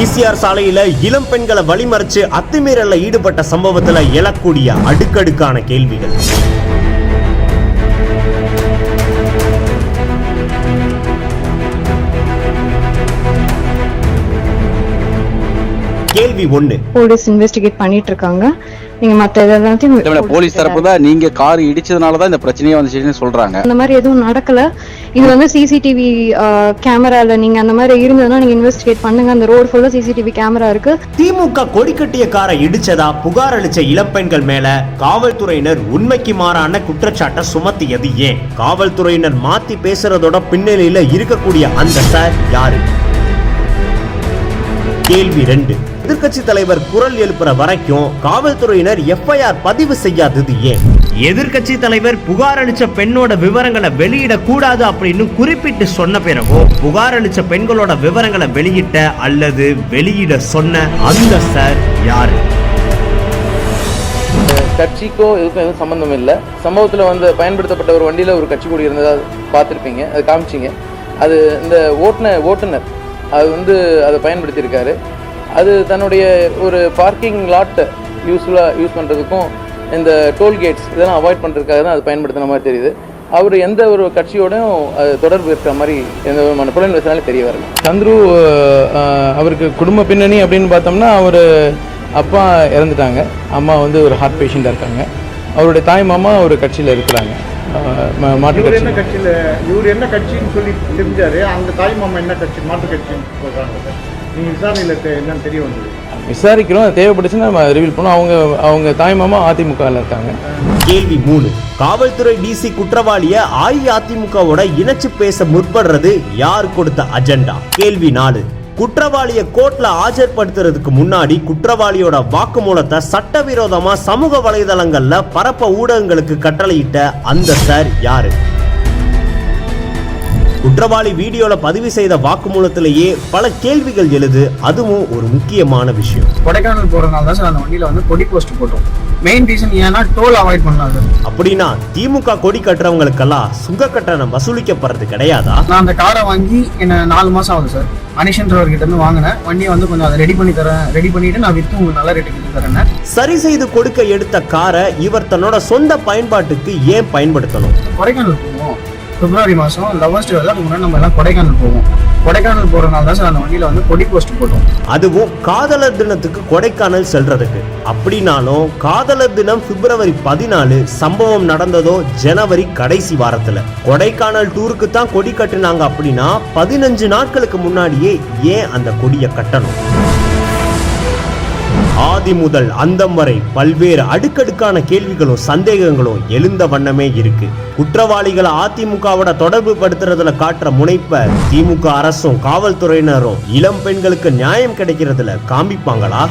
ECR சாலையில இளம் பெண்களை வழிமறிச்சு அத்துமீறல ஈடுபட்ட சம்பவத்துல எழக்கூடிய அடுக்கடுக்கான கேள்விகள். கேள்வி ஒண்ணு. போலீஸ் இன்வெஸ்டிகேட் பண்ணிட்டு இருக்காங்க நீங்க மத்த எல்லாத்தையும் போலீஸ் தரப்பு தான் நீங்க கார் இடிச்சதுனால தான் இந்த பிரச்சனையே வந்துச்சுன்னு சொல்றாங்க. அந்த மாதிரி எதுவும் நடக்கல. இது வந்து சிசிடிவி கேமரால நீங்க அந்த மாதிரி இருந்ததுன்னா நீங்க இன்வெஸ்டிகேட் பண்ணுங்க. அந்த ரோடு ஃபுல்லா சிசிடிவி கேமரா இருக்கு. திமுக கொடி கட்டிய காரை இடிச்சதா புகார் அளிச்ச இளம்பெண்கள் மேல காவல்துறையினர் உண்மைக்கு மாறான குற்றச்சாட்டை சுமத்தியது ஏன்? காவல்துறையினர் மாத்தி பேசுறதோட பின்னணியில இருக்கக்கூடிய அந்த சார் யாரு? கேள்வி ரெண்டு. எதிர்க்கட்சி தலைவர் குரல் எழுப்புற வரைக்கும் காவல்துறையினர் எஃப்ஐஆர் பதிவு செய்யாதது ஏன்? எதிர்க்கட்சி தலைவர் புகார் அளிச்ச பெண்ணோட விவரங்களை வெளியிட கூடாது அப்படின்னு குறிப்பிட்டு சொன்ன பிறகும் புகார் அளிச்ச பெண்களோட விவரங்களை வெளியிட்ட அல்லது வெளியிட சொன்ன அந்த சார் யாரு? கட்சிக்கோ இதுக்கும் எதுவும் சம்மந்தம் இல்லை. சம்பவத்தில் வந்து பயன்படுத்தப்பட்ட ஒரு வண்டியில் ஒரு கட்சி கொடி இருந்ததா பார்த்துருப்பீங்க. அது காமிச்சிங்க. அது இந்த ஓட்டுன ஓட்டுநர் அது வந்து அதை பயன்படுத்தியிருக்காரு. அது தன்னுடைய ஒரு பார்க்கிங் லாட்டை யூஸ்ஃபுல்லாக யூஸ் பண்ணுறதுக்கும் இந்த டோல்கேட்ஸ் இதெல்லாம் அவாய்ட் பண்ணுறதுக்காக தான் அது பயன்படுத்தின மாதிரி தெரியுது. அவர் எந்த ஒரு கட்சியோடையும் அது தொடர்பு இருக்கிற மாதிரி எந்த விதமான புலன் விசாரணை தெரிய வரல. சந்துரு அவருக்கு குடும்ப பின்னணி அப்படின்னு பார்த்தோம்னா அவர் அப்பா இறந்துட்டாங்க. அம்மா வந்து ஒரு ஹார்ட் பேஷண்ட்டாக இருக்காங்க. அவருடைய தாய் மாமா ஒரு கட்சியில் இருக்கிறாங்க. அஹ், ம- மாற்றுக் இவர் என்ன கட்சி கட்சியில் இவர் என்ன கட்சின்னு சொல்லி தெரிஞ்சாரு. அந்த தாய் மாமா என்ன கட்சி மாற்று கட்சின்னு சொல்றாங்க. சார் நீங்கள் விசாரணையில் என்னன்னு தெரிய வந்தது. விசாரிக்கிறோம் தேவைப்பட்டுச்சுன்னா நம்ம ரிவீல் பண்ணோம் அவங்க அவங்க தாய் மாமா அதிமுகவில் இருக்காங்க. கேள்வி மூணு. காவல்துறை டிசி குற்றவாளிய அஇஅதிமுகவோட இணைச்சு பேச முற்படுறது யார் கொடுத்த அஜெண்டா? கேள்வி நாலு. குற்றவாளிய கோர்ட்ல ஆஜர்படுத்துறதுக்கு முன்னாடி குற்றவாளியோட வாக்குமூலத்தை சட்டவிரோதமா சமூக வலைதளங்கள்ல பரப்ப ஊடகங்களுக்கு கட்டளையிட்ட அந்த சார் யாரு? குற்றவாளி வீடியோல பதிவு செய்த வாக்குமூலத்திலேயே பல கேள்விகள் எழுது. அதுவும் ஒரு முக்கியமான விஷயம். கொடைக்கானல் போறதுனால தான் சார் அந்த வண்டியில வந்து கொடி போஸ்ட் போட்டோம். மெயின் ரீசன் ஏன்னா டோல் அவாய்ட் சார் அப்படின்னா திமுக கொடி கட்டுறவங்களுக்கெல்லாம் சுங்க கட்டணம் வசூலிக்கப்படுறது கிடையாதா? நான் அந்த காரை வாங்கி என்ன நாலு மாசம் ஆகுது சார். அனிஷன்றவர்கிட்ட இருந்து வாங்கினேன். வண்டியை வந்து கொஞ்சம் அதை ரெடி பண்ணி தரேன். ரெடி பண்ணிட்டு நான் வித்து உங்களுக்கு நல்ல ரேட்டுக்கு வித்து தரேன் சரி. செய்து கொடுக்க எடுத்த காரை இவர் தன்னோட சொந்த பயன்பாட்டுக்கு ஏன் பயன்படுத்தணும்? கொடைக்கானல் போவோம். பிப்ரவரி மாசம் லவர்ஸ் டே அதுக்கு முன்னாடி நம்ம எல்லாம் கொடைக்கானல் போவோம். கொடைக்கானல் போறதுனால தான் சார் அந்த வண்டியில் வந்து கொடி போஸ்ட் போட்டோம். அதுவும் காதலர் தினத்துக்கு கொடைக்கானல் செல்றதுக்கு. அப்படின்னாலும் காதலர் தினம் பிப்ரவரி பதினாலு சம்பவம் நடந்ததோ ஜனவரி கடைசி வாரத்துல. கொடைக்கானல் டூருக்கு தான் கொடி கட்டுனாங்க அப்படின்னா பதினஞ்சு நாட்களுக்கு முன்னாடியே ஏன் அந்த கொடியை கட்டணும்? ஆதி முதல் அந்தம் வரை பல்வேறு அடுக்கடுக்கான கேள்விகளும் சந்தேகங்களும் எழுந்த வண்ணமே இருக்கு. குற்றவாளிகளை அதிமுகவோட தொடர்பு படுத்துறதுல காட்டுற முனைப்ப திமுக அரசும் காவல்துறையினரும் இளம் பெண்களுக்கு நியாயம் கிடைக்கிறதுல காமிப்பாங்களா?